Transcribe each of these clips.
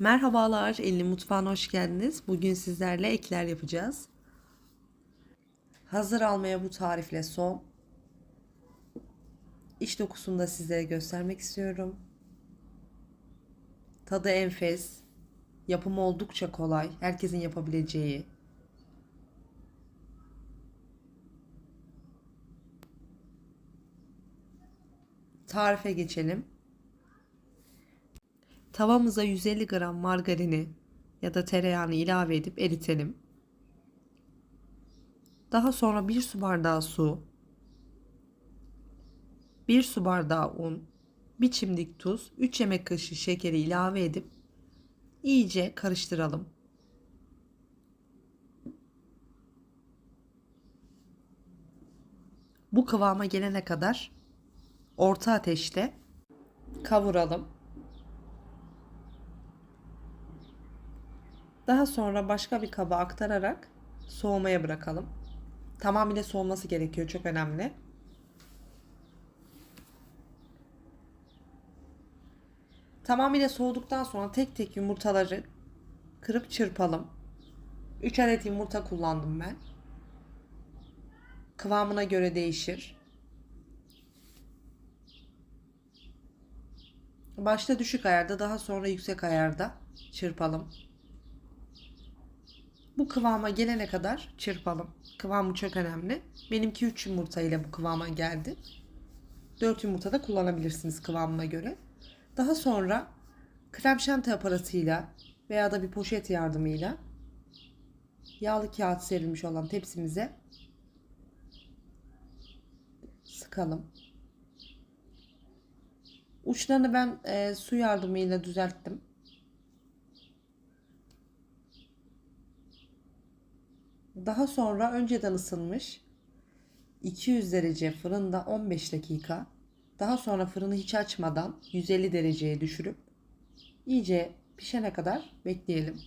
Merhabalar, Elin Mutfağı'na hoş geldiniz. Bugün sizlerle ekler yapacağız. Hazır almaya bu tarifle son. İç dokusunu da sizlere göstermek istiyorum. Tadı enfes. Yapımı oldukça kolay. Herkesin yapabileceği. Tarife geçelim. Tavamıza 150 gram margarini ya da tereyağını ilave edip eritelim. Daha sonra 1 su bardağı su, 1 su bardağı un, 1 çimdik tuz, 3 yemek kaşığı şekeri ilave edip iyice karıştıralım. Bu kıvama gelene kadar orta ateşte kavuralım. Daha sonra başka bir kaba aktararak soğumaya bırakalım. Tamamıyla soğuması gerekiyor. Çok önemli. Tamamıyla soğuduktan sonra tek tek yumurtaları kırıp çırpalım. 3 adet yumurta kullandım ben. Kıvamına göre değişir. Başta düşük ayarda, daha sonra yüksek ayarda çırpalım. Bu kıvama gelene kadar çırpalım. Kıvamı çok önemli. Benimki 3 yumurta ile bu kıvama geldi. 4 yumurta da kullanabilirsiniz kıvamına göre. Daha sonra krem şanti aparatıyla veya da bir poşet yardımıyla yağlı kağıt serilmiş olan tepsimize sıkalım. Uçlarını ben e, su yardımıyla düzelttim. Daha sonra önceden ısınmış 200 derece fırında 15 dakika. Daha sonra fırını hiç açmadan 150 dereceye düşürüp iyice pişene kadar bekleyelim.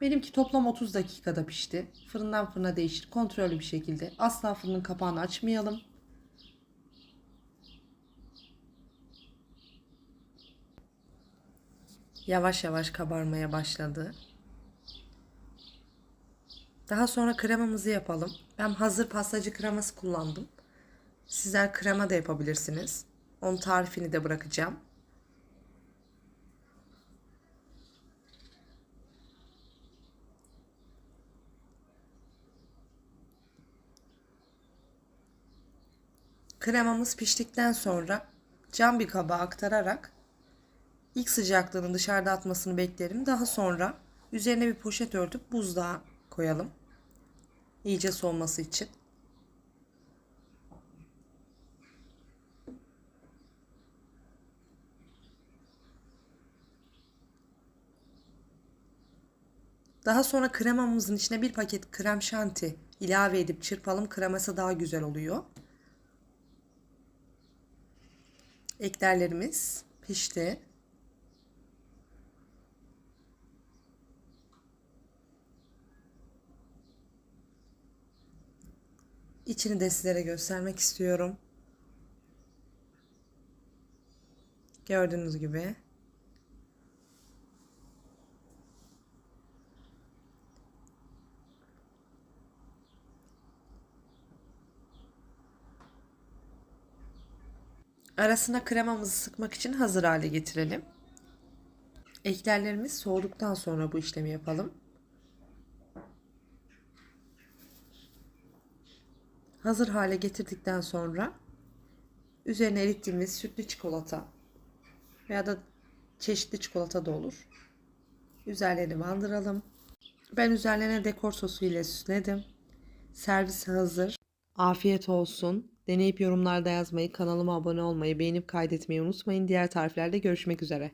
Benimki toplam 30 dakikada pişti. Fırından fırına değişir kontrollü bir şekilde. Asla fırının kapağını açmayalım. Yavaş yavaş kabarmaya başladı. Daha sonra kremamızı yapalım. Ben hazır pastacı kreması kullandım. Sizler krema da yapabilirsiniz. Onun tarifini de bırakacağım. Kremamız piştikten sonra cam bir kaba aktararak ilk sıcaklığını dışarıda atmasını beklerim. Daha sonra üzerine bir poşet örtüp buzluğa koyalım. İyice soğuması için. Daha sonra kremamızın içine bir paket krem şanti ilave edip çırpalım. Kreması daha güzel oluyor. Eklerlerimiz pişti. İçini de sizlere göstermek istiyorum. Gördüğünüz gibi. Arasına kremamızı sıkmak için hazır hale getirelim. Eklerlerimiz soğuduktan sonra bu işlemi yapalım. Hazır hale getirdikten sonra üzerine erittiğimiz sütlü çikolata veya da çeşitli çikolata da olur. Üzerlerini bandıralım. Ben üzerlerine dekor sosu ile süsledim. Servis hazır. Afiyet olsun. Deneyip yorumlarda yazmayı, kanalıma abone olmayı, beğenip kaydetmeyi unutmayın. Diğer tariflerde görüşmek üzere.